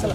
चला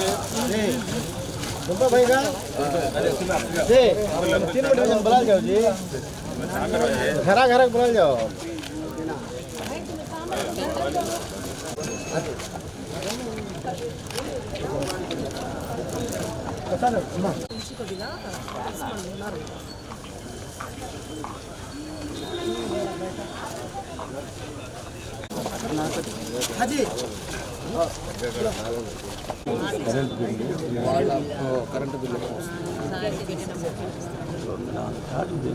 जी मुंबा भाई का जी तीन मिनट में बुला जाओ जी घरा घरा बुला जाओ 하지. కరెంటు బిల్లు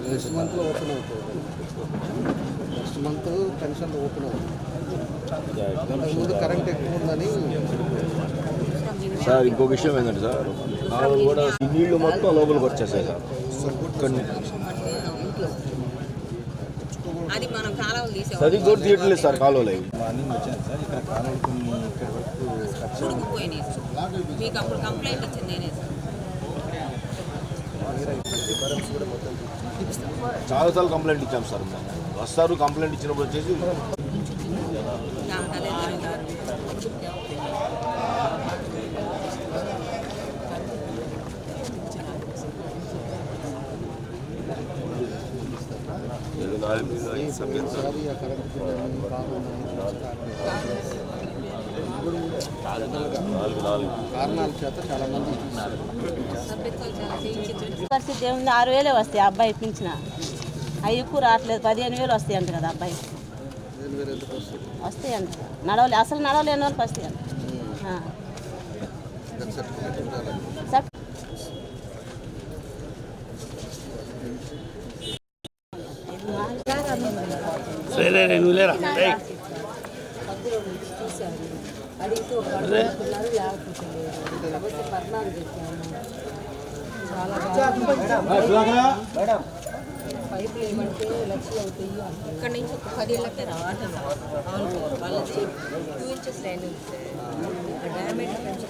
నెక్స్ట్ మంత్లో ఓపెన్ అవుతుంది. నెక్స్ట్ మంత్ పెన్షన్ ఓపెన్ అవుతుంది. ముందు కరెంట్ ఎక్కువ ఉందని సార్ ఇంకో విషయం ఏంటంటే సార్ మామూలు కూడా నీళ్ళు మొత్తం లోపలికి వచ్చేసాయి సార్. సరిగ్గా కూడా తీయట్లేదు సార్ కాలువలు మార్నింగ్ వచ్చాను సార్ ఇక్కడ కాలువలు కొన్ని ఇక్కడ వరకు కట్ ఉడుకుపోయినాయి. మీకు అప్పుడు కంప్లైంట్ ఇచ్చింది నేనే సార్. చాలాసార్లు కంప్లైంట్ ఇచ్చాం సార్ వస్తారు కంప్లైంట్ ఇచ్చినప్పుడు వచ్చేసి పరిస్థితి ఏముంది? ఆరు వేలే వస్తాయి అబ్బాయి పింఛన అవి ఎక్కువ రావట్లేదు. పదిహేను వేలు వస్తాయి అంట కదా అబ్బాయి వస్తాయి? అంట నడవలే. అసలు నడవలేని వాళ్ళకి వస్తాయి అంట పైపులు ఏమంటే లక్షలు అవుతాయి ఇక్కడ నుంచి ఒక పదేళ్ళకే రావటం వాళ్ళది టూ ఇంచెస్ లైన్ ఉంది డ్యామేజ్ ఫ్రెండ్స్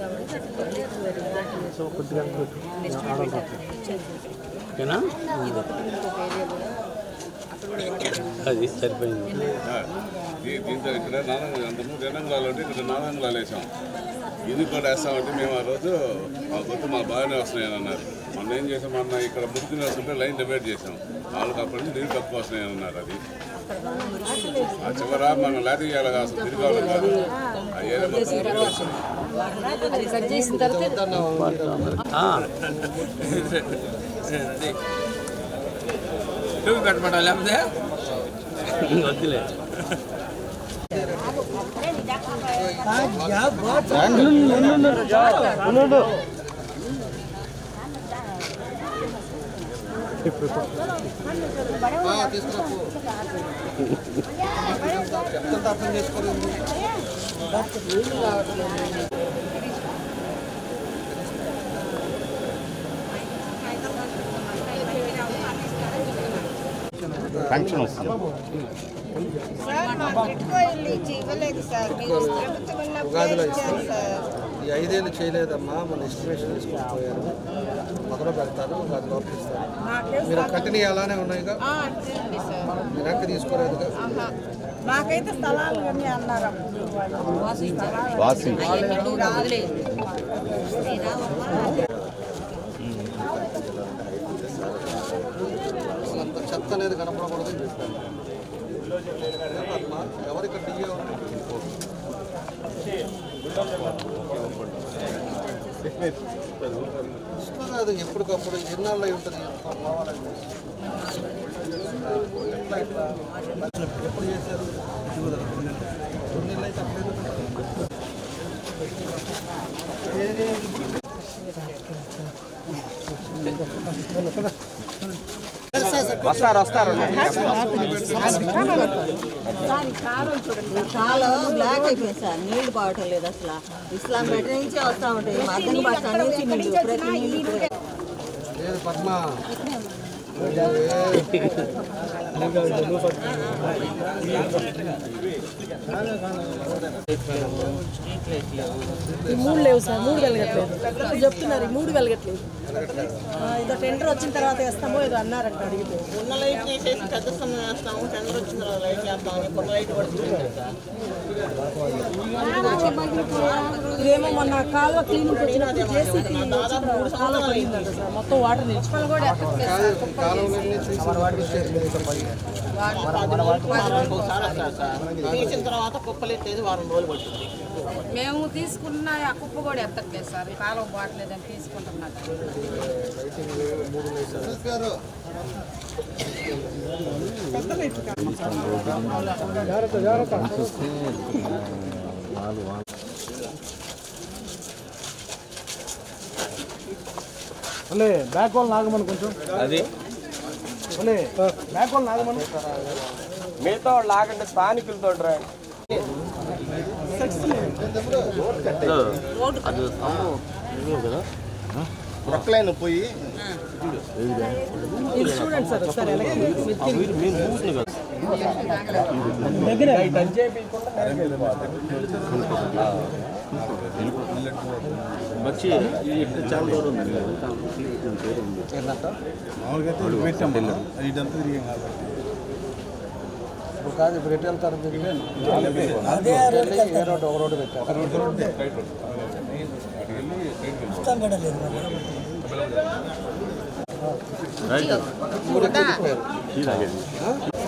ఇది ఒకటి. ఇంకొక ఏరియా కూడా అది సరిపోయింది. దీంతో ఇక్కడ నాలుగు అంతకుముందు తెలంగాణలో ఉంటే ఇక్కడ నాలుగు వేసాం. ఎందుకు కూడా వేస్తామంటే మేము ఆ రోజు మా గుర్తు మా బాగానే వస్తున్నాయని అన్నారు. మొన్న ఏం చేసాం? మొన్న ఇక్కడ మురికి వేస్తుంటే లైన్ డివైడ్ చేసాం. వాళ్ళకి అప్పటి నుంచి నీళ్ళు తక్కువ వస్తున్నాయని అన్నారు అది. ఆ చివర మనం లారీ ఇవ్వాలి కాదు తిరిగి వాళ్ళం కాదు. ఆ ఏరియా మొత్తం నీళ్ళు వస్తున్నాయి. అది కట్ చేసిన తర్వాత ఉగాదిలో ఇస్తాం ఈ ఐదేళ్ళు చేయలేదమ్మా మన ఎస్టిమేషన్ తీసుకొని పోయారు. మొదలు పెడతారు ఉగాది లోపల ఇస్తారు. మీరు కంటిన్యూ అలానే ఉన్నాయిగా? వెనక్కి తీసుకోలేదుగా? మాకైతే స్థలాలు అన్నీ అన్నారు వాసి. వదిలేదు అంత చెత్త అనేది కనపడకూడదు అని చెప్పాను అది ఎప్పటికప్పుడు ఎన్నాళ్ళు అయి ఉంటుంది పోవాలంటే ఎట్లా ఎట్లా ఎప్పుడు చేశారు రెండు నెలలు అయితే అప్పుడు వస్తారు వస్తారు చాలా బ్లాక్ అయిపోయింది సార్. నీళ్ళు పోవటం లేదు అసలు. ఇస్లాం బెటర్ నుంచే వస్తూ ఉంటాయి. మద్దతు నుంచి ప్రతి లేదు పద్మ. మూడు లేవు సార్ మూడు వెలగట్లేదు ఇప్పుడు చెప్తున్నారు ఈ మూడు వెలగట్లేదు ఆ, ఇదో టెండర్ వచ్చిన తర్వాత వేస్తామో ఏదో అన్నారంట అడిగితే. ఉన్న లైట్ వేసేసి పెద్ద సమయం వేస్తాము టెండర్ వచ్చిన తర్వాత లైట్ వేస్తామని కొత్త లైట్ పడుతుంది ఇదేమో మొన్న కాలువ క్లీనింగ్ వచ్చినప్పుడు జేసీపీ మొత్తం వాటర్ నిలిచిపోయి కూడా తీసిన తర్వాత కుప్పలు ఎత్తేది వారం రోజులు పడుతుంది. మేము తీసుకున్న ఆ కుప్ప కూడా ఎత్తట్లేదు సార్. కాలం బాగలేదని తీసుకుంటున్నాం. అలే బ్యాక్ వాళ్ళు నాగమని కొంచెం. అది వాళ్ళు ఆగంటే స్థానికులతో రా ప్రొక్లైన్ పోయి. చూడండి సార్ వచ్చి చాలా దూరం ఉంది. మామూలుగా అయితే పెట్టాం అది ఇదంతా తిరిగాం కాబట్టి ఇప్పుడు కాదు ఇప్పుడు ఎటు వెళ్తారు ఏ రోడ్డు ఒక రోడ్డు పెట్టారు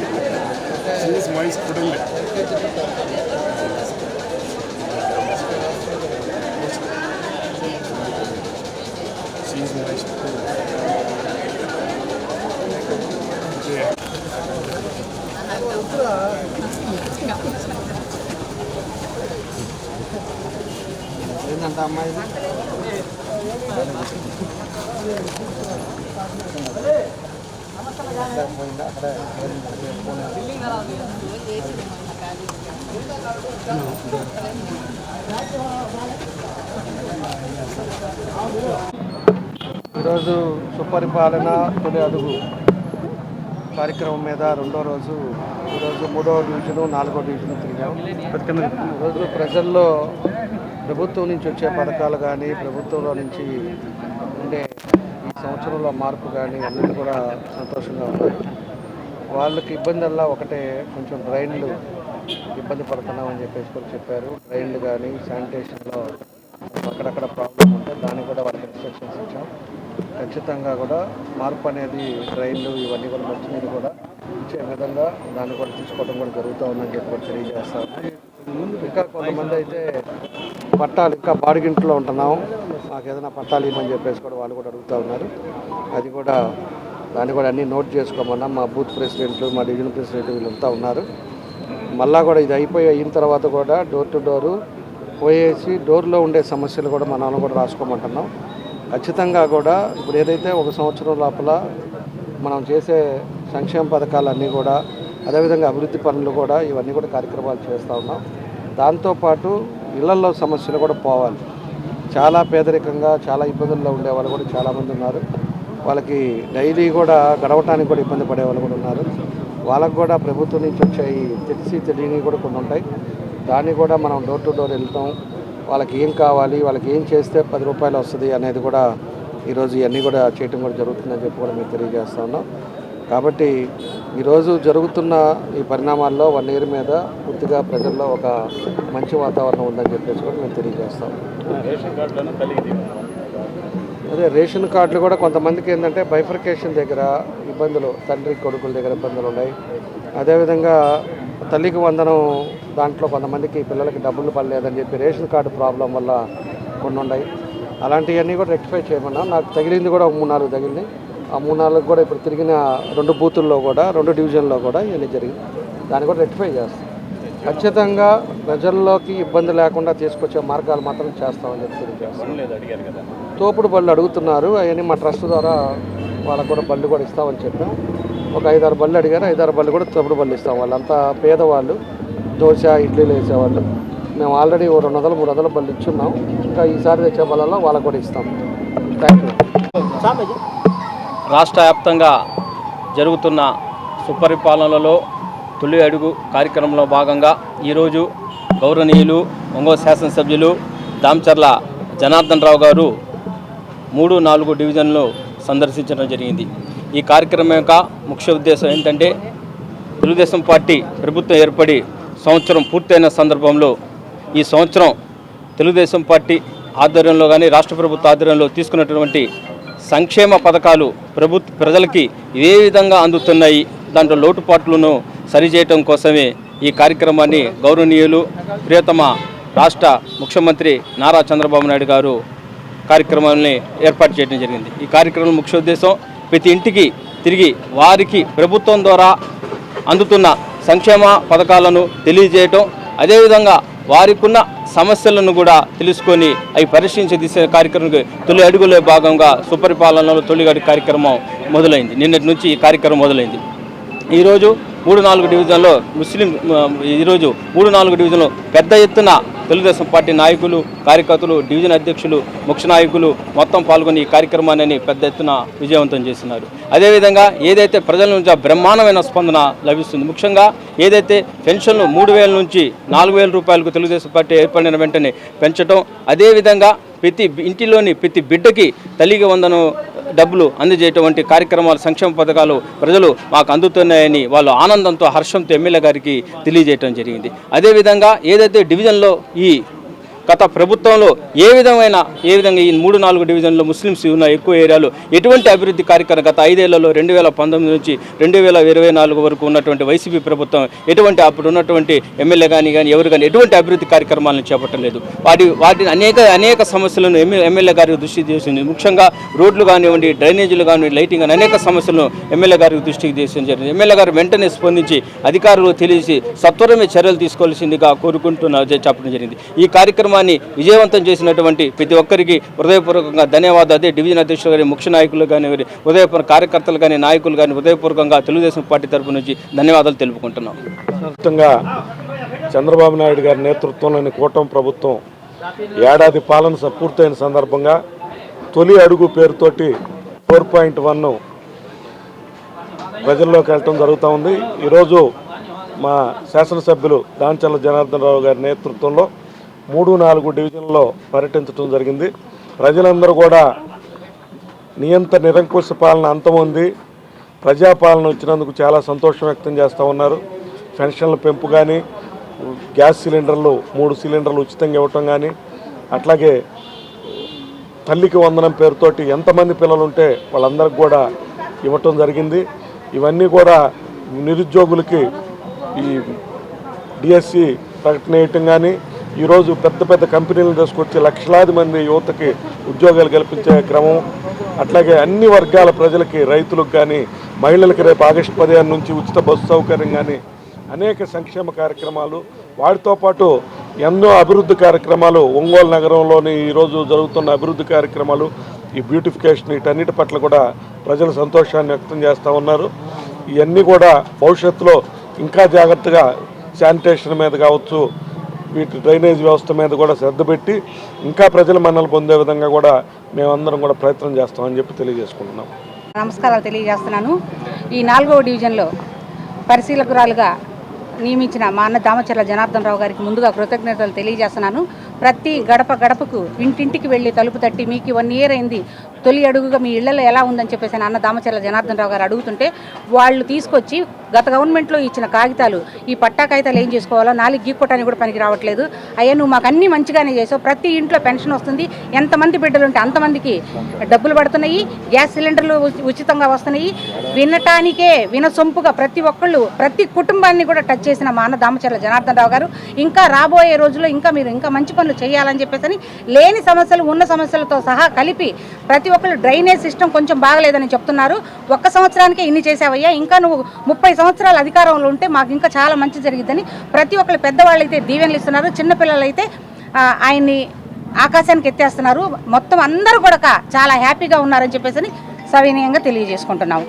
మూడు ఎక్కువ తిప్పారు. ఆ? సరే, తీరా. ఏంటంట అమ్మాయి పోయిందా ఈరోజు సుపరిపాలన తొలి అడుగు కార్యక్రమం మీద రెండో రోజు ఈరోజు మూడో డివిజను నాలుగో డివిజను తిరిగాం. ఈరోజు ప్రజల్లో ప్రభుత్వం నుంచి వచ్చే పథకాలు కానీ ప్రభుత్వంలో నుంచి ఉండే ఈ సంవత్సరంలో మార్పు కానీ అన్నిటి కూడా సంతోషంగా ఉన్నాయి. వాళ్ళకి ఇబ్బందల్లా ఒకటే కొంచెం డ్రైన్లు ఇబ్బంది పడుతున్నామని చెప్పేసి కూడా చెప్పారు. ట్రైన్లు కానీ శానిటేషన్లో అక్కడక్కడ ప్రాబ్లం ఉంటే దాన్ని కూడా వాళ్ళకి ఇన్స్ట్రక్షన్స్ ఇచ్చాం. ఖచ్చితంగా కూడా మార్పు అనేది ట్రైన్లు ఇవన్నీ కూడా మంచినీరు కూడా ఇచ్చే విధంగా దాన్ని కూడా తీసుకోవడం కూడా జరుగుతూ ఉందని చెప్పి కూడా తెలియజేస్తాం. ఇంకా కొంతమంది అయితే పట్టాలు ఇంకా బాడిగింట్లో ఉంటున్నాం. మాకు ఏదైనా పట్టాలు ఇవ్వమని చెప్పేసి కూడా వాళ్ళు కూడా అడుగుతూ ఉన్నారు. అది కూడా దాన్ని కూడా అన్నీ నోట్ చేసుకోమన్నా. మా బూత్ ప్రెసిడెంట్లు మా డివిజన్ ప్రెసిడెంట్ వీళ్ళంతా ఉన్నారు. మళ్ళా కూడా ఇది అయిపోయి అయిన తర్వాత కూడా డోర్ టు డోరు పోయేసి డోర్లో ఉండే సమస్యలు కూడా మనం కూడా రాసుకోమంటున్నాం. ఖచ్చితంగా కూడా ఇప్పుడు ఏదైతే ఒక సంవత్సరం లోపల మనం చేసే సంక్షేమ పథకాలన్నీ కూడా అదేవిధంగా అభివృద్ధి పనులు కూడా ఇవన్నీ కూడా కార్యక్రమాలు చేస్తూ ఉన్నాం. దాంతోపాటు ఇళ్ళల్లో సమస్యలు కూడా పోవాలి. చాలా పేదరికంగా చాలా ఇబ్బందుల్లో ఉండే వాళ్ళు కూడా చాలామంది ఉన్నారు. వాళ్ళకి డైలీ కూడా గడవటానికి కూడా ఇబ్బంది పడే వాళ్ళు కూడా ఉన్నారు. వాళ్ళకు కూడా ప్రభుత్వం నుంచి వచ్చాయి తెలిసి తెలియని కూడా కొన్ని ఉంటాయి. దాన్ని కూడా మనం డోర్ టు డోర్ వెళ్తాం. వాళ్ళకి ఏం కావాలి వాళ్ళకి ఏం చేస్తే పది రూపాయలు వస్తుంది అనేది కూడా ఈరోజు ఇవన్నీ కూడా చేయటం కూడా జరుగుతుందని చెప్పి కూడా మేము తెలియజేస్తా ఉన్నాం. కాబట్టి ఈరోజు జరుగుతున్న ఈ పరిణామాల్లో వన్ ఇయర్ మీద పూర్తిగా ప్రజల్లో ఒక మంచి వాతావరణం ఉందని చెప్పేసి కూడా మేము తెలియజేస్తాం. అదే రేషన్ కార్డులు కూడా కొంతమందికి ఏంటంటే బైఫర్కేషన్ దగ్గర ఇబ్బందులు తండ్రి కొడుకుల దగ్గర ఇబ్బందులు ఉన్నాయి. అదేవిధంగా తల్లికి వందనం దాంట్లో కొంతమందికి పిల్లలకి డబ్బులు పడలేదని చెప్పి రేషన్ కార్డు ప్రాబ్లం వల్ల కొన్ని ఉన్నాయి. అలాంటివన్నీ కూడా రెక్టిఫై చేయమన్నా. నాకు తగిలింది కూడా మూడు నాలుగు తగిలింది ఆ మూడు నాలుగు కూడా ఇప్పుడు తిరిగిన రెండు బూతుల్లో కూడా రెండు డివిజన్లో కూడా ఇవన్నీ జరిగింది. దాన్ని కూడా రెక్టిఫై చేస్తాం. ఖచ్చితంగా ప్రజల్లోకి ఇబ్బంది లేకుండా తీసుకొచ్చే మార్గాలు మాత్రం చేస్తామని చెప్పి తోపుడు బళ్ళు అడుగుతున్నారు అవన్నీ మా ట్రస్ట్ ద్వారా వాళ్ళకు కూడా బళ్ళు కూడా ఇస్తామని చెప్పాం. ఒక ఐదారు బళ్ళు అడిగారు ఐదారు బళ్ళు కూడా తోపుడు బళ్ళు ఇస్తాం. వాళ్ళంతా పేదవాళ్ళు దోశ ఇడ్లీలు వేసేవాళ్ళు. మేము ఆల్రెడీ ఓ రెండు వందలు మూడు వందల బళ్ళు ఇచ్చున్నాం. ఇంకా ఈసారి తెచ్చే బళ్ళలో వాళ్ళకు కూడా ఇస్తాం. Thank you. రాష్ట్ర వ్యాప్తంగా జరుగుతున్న సుపరిపాలనలో తొలి అడుగు కార్యక్రమంలో భాగంగా ఈరోజు గౌరవనీయులు ఒంగోలు శాసనసభ్యులు దామచర్ల జనార్దన్ రావు గారు మూడు నాలుగు డివిజన్లు సందర్శించడం జరిగింది. ఈ కార్యక్రమం యొక్క ముఖ్య ఉద్దేశం ఏంటంటే తెలుగుదేశం పార్టీ ప్రభుత్వం ఏర్పడి సంవత్సరం పూర్తయిన సందర్భంలో ఈ సంవత్సరం తెలుగుదేశం పార్టీ ఆధ్వర్యంలో కానీ రాష్ట్ర ప్రభుత్వ ఆధ్వర్యంలో తీసుకున్నటువంటి సంక్షేమ పథకాలు ప్రభుత్వ ప్రజలకి ఏ విధంగా అందుతున్నాయి దాంట్లో లోటుపాట్లను సరిచేయటం కోసమే ఈ కార్యక్రమాన్ని గౌరవనీయులు ప్రియతమ రాష్ట్ర ముఖ్యమంత్రి నారా చంద్రబాబు నాయుడు గారు కార్యక్రమాన్ని ఏర్పాటు చేయడం జరిగింది. ఈ కార్యక్రమం ముఖ్య ఉద్దేశం ప్రతి ఇంటికి తిరిగి వారికి ప్రభుత్వం ద్వారా అందుతున్న సంక్షేమ పథకాలను తెలియజేయటం అదేవిధంగా వారికున్న సమస్యలను కూడా తెలుసుకొని అవి పరిశీలించే దిశ కార్యక్రమం తొలి అడుగులో భాగంగా సుపరిపాలనలో తొలి కార్యక్రమం మొదలైంది. నిన్నటి నుంచి ఈ కార్యక్రమం మొదలైంది. ఈరోజు మూడు నాలుగు డివిజన్లో ముస్లిం ఈరోజు మూడు నాలుగు డివిజన్లో పెద్ద ఎత్తున తెలుగుదేశం పార్టీ నాయకులు కార్యకర్తలు డివిజన్ అధ్యక్షులు ముఖ్య నాయకులు మొత్తం పాల్గొని ఈ కార్యక్రమాన్ని పెద్ద ఎత్తున విజయవంతం చేస్తున్నారు. అదేవిధంగా ఏదైతే ప్రజల నుంచి బ్రహ్మాండమైన స్పందన లభిస్తుంది ముఖ్యంగా ఏదైతే పెన్షన్లు మూడు వేల నుంచి నాలుగు వేల రూపాయలకు తెలుగుదేశం పార్టీ ఏర్పడిన వెంటనే పెంచడం అదేవిధంగా ప్రతి ఇంటిలోని ప్రతి బిడ్డకి తల్లికి వందను డబ్బులు అందజేయటవంటి కార్యక్రమాలు సంక్షేమ పథకాలు ప్రజలు మాకు అందుతున్నాయని వాళ్ళు ఆనందంతో హర్షంతో ఎమ్మెల్యే గారికి తెలియజేయటం జరిగింది. అదేవిధంగా ఏదైతే డివిజన్లో ఈ గత ప్రభుత్వంలో ఏ విధమైన ఏ విధంగా ఈ మూడు నాలుగు డివిజన్లో ముస్లిమ్స్ ఉన్న ఎక్కువ ఏరియాలో ఎటువంటి అభివృద్ధి కార్యక్రమం గత ఐదేళ్ళలో రెండు వేల పంతొమ్మిది నుంచి రెండు వేల ఇరవై నాలుగు వరకు ఉన్నటువంటి వైసీపీ ప్రభుత్వం ఎటువంటి అప్పుడు ఉన్నటువంటి ఎమ్మెల్యే కానీ కానీ ఎవరు కానీ ఎటువంటి అభివృద్ధి కార్యక్రమాలను చేపట్టలేదు వాటి వాటిని అనేక అనేక సమస్యలను ఎమ్మెల్యే గారికి దృష్టి చేసింది ముఖ్యంగా రోడ్లు కానివ్వండి డ్రైనేజీలు కానివ్వండి లైటింగ్ కానీ అనేక సమస్యలను ఎమ్మెల్యే గారికి దృష్టికి తీసిన జరిగింది. ఎమ్మెల్యే గారు వెంటనే స్పందించి అధికారులు తెలిసి సత్వరమే చర్యలు తీసుకోవాల్సిందిగా కోరుకుంటున్నా చెప్పడం జరిగింది. ఈ కార్యక్రమాన్ని విజయవంతం చేసినటువంటి ప్రతి ఒక్కరికి హృదయపూర్వకంగా ధన్యవాదాలు. అదే డివిజన్ అధ్యక్షులు కానీ ముఖ్య నాయకులు కానీ హృదయపూర్వక కార్యకర్తలు కానీ నాయకులు కానీ హృదయపూర్వకంగా తెలుగుదేశం పార్టీ తరపు నుంచి ధన్యవాదాలు తెలుపుకుంటున్నాం. చంద్రబాబు నాయుడు గారి నేతృత్వంలోని కూటమి ప్రభుత్వం ఏడాది పాలన స- పూర్తయిన సందర్భంగా తొలి అడుగు పేరుతోటి ఫోర్ పాయింట్ వన్ ప్రజల్లోకి వెళ్ళటం జరుగుతూ ఉంది. ఈరోజు మా శాసనసభ్యులు దాంచల్ల జనార్దన్ రావు గారి నేతృత్వంలో మూడు నాలుగు డివిజన్లో పర్యటించడం జరిగింది. ప్రజలందరూ కూడా నియంత నిరంకుశ పాలన అంతమంది ప్రజాపాలన వచ్చినందుకు చాలా సంతోషం వ్యక్తం చేస్తూ ఉన్నారు. పెన్షన్ల పెంపు కానీ గ్యాస్ సిలిండర్లు మూడు సిలిండర్లు ఉచితంగా ఇవ్వటం కానీ అట్లాగే తల్లికి వందనం పేరుతోటి ఎంతమంది పిల్లలు ఉంటే వాళ్ళందరికి కూడా ఇవ్వటం జరిగింది. ఇవన్నీ కూడా నిరుద్యోగులకి ఈ డిఎస్సి ప్రకటన వేయటం కానీ ఈరోజు పెద్ద పెద్ద కంపెనీలు తీసుకొచ్చి లక్షలాది మంది యువతకి ఉద్యోగాలు కల్పించే క్రమం అట్లాగే అన్ని వర్గాల ప్రజలకి రైతులకు కానీ మహిళలకి రేపు ఆగస్టు పదిహేను నుంచి ఉచిత బస్సు సౌకర్యం కానీ అనేక సంక్షేమ కార్యక్రమాలు. వాటితో పాటు ఎన్నో అభివృద్ధి కార్యక్రమాలు. ఒంగోలు నగరంలోని ఈరోజు జరుగుతున్న అభివృద్ధి కార్యక్రమాలు ఈ బ్యూటిఫికేషన్ వీటన్నిటి పట్ల కూడా ప్రజలు సంతోషాన్ని వ్యక్తం చేస్తూ ఉన్నారు. ఇవన్నీ కూడా భవిష్యత్తులో ఇంకా జాగ్రత్తగా శానిటేషన్ మీద కావచ్చు వీటి డ్రైనేజ్ వ్యవస్థ మీద కూడా శ్రద్ధ పెట్టి ఇంకా ప్రజల మన్నలు పొందే విధంగా కూడా మేమందరం కూడా ప్రయత్నం చేస్తామని చెప్పి తెలియజేసుకుంటున్నాం. నమస్కారాలు తెలియజేస్తున్నాను. ఈ నాలుగవ డివిజన్లో పరిశీలకురాలుగా నియమించిన మా అన్న దామచర్ల జనార్దన్ రావు గారికి ముందుగా కృతజ్ఞతలు తెలియజేస్తున్నాను. ప్రతి గడప గడపకు ఇంటింటికి వెళ్ళి తలుపు తట్టి మీకు వన్ ఇయర్ అయింది. తొలి అడుగుగా మీ ఇళ్ళలో ఎలా ఉందని చెప్పేసి అన్న దామచర్ల జనార్దన్ రావు గారు అడుగుతుంటే వాళ్ళు తీసుకొచ్చి గత గవర్నమెంట్లో ఇచ్చిన కాగితాలు ఈ పట్టా కాగితాలు ఏం చేసుకోవాలో నాలుగు గీక్కోటానికి కూడా పనికి రావట్లేదు. అయ్యా నువ్వు మాకు అన్ని మంచిగానే చేసావు. ప్రతి ఇంట్లో పెన్షన్ వస్తుంది. ఎంతమంది బిడ్డలు ఉంటే అంతమందికి డబ్బులు పడుతున్నాయి. గ్యాస్ సిలిండర్లు ఉచితంగా వస్తున్నాయి. వినటానికే వినసొంపుగా ప్రతి ఒక్కళ్ళు ప్రతి కుటుంబాన్ని కూడా టచ్ చేసిన మా అన్న దామచర్ల జనార్దన్ రావు గారు ఇంకా రాబోయే రోజుల్లో ఇంకా మీరు ఇంకా మంచి పనులు చేయాలని చెప్పేసి లేని సమస్యలు ఉన్న సమస్యలతో సహా కలిపి ప్రతి ఒక్కళ్ళు డ్రైనేజ్ సిస్టమ్ కొంచెం బాగలేదని చెప్తున్నారు. ఒక్క సంవత్సరానికే ఇన్ని చేసావయ్యా. ఇంకా నువ్వు ముప్పై సంవత్సరాల అధికారంలో ఉంటే మాకు ఇంకా చాలా మంచి జరిగిద్దని ప్రతి ఒక్కళ్ళు పెద్దవాళ్ళు అయితే దీవెనలు ఇస్తున్నారు. చిన్నపిల్లలు అయితే ఆయన్ని ఆకాశానికి ఎత్తేస్తున్నారు. మొత్తం అందరూ కూడా చాలా హ్యాపీగా ఉన్నారని చెప్పేసి సవినయంగా తెలియజేసుకుంటున్నాము.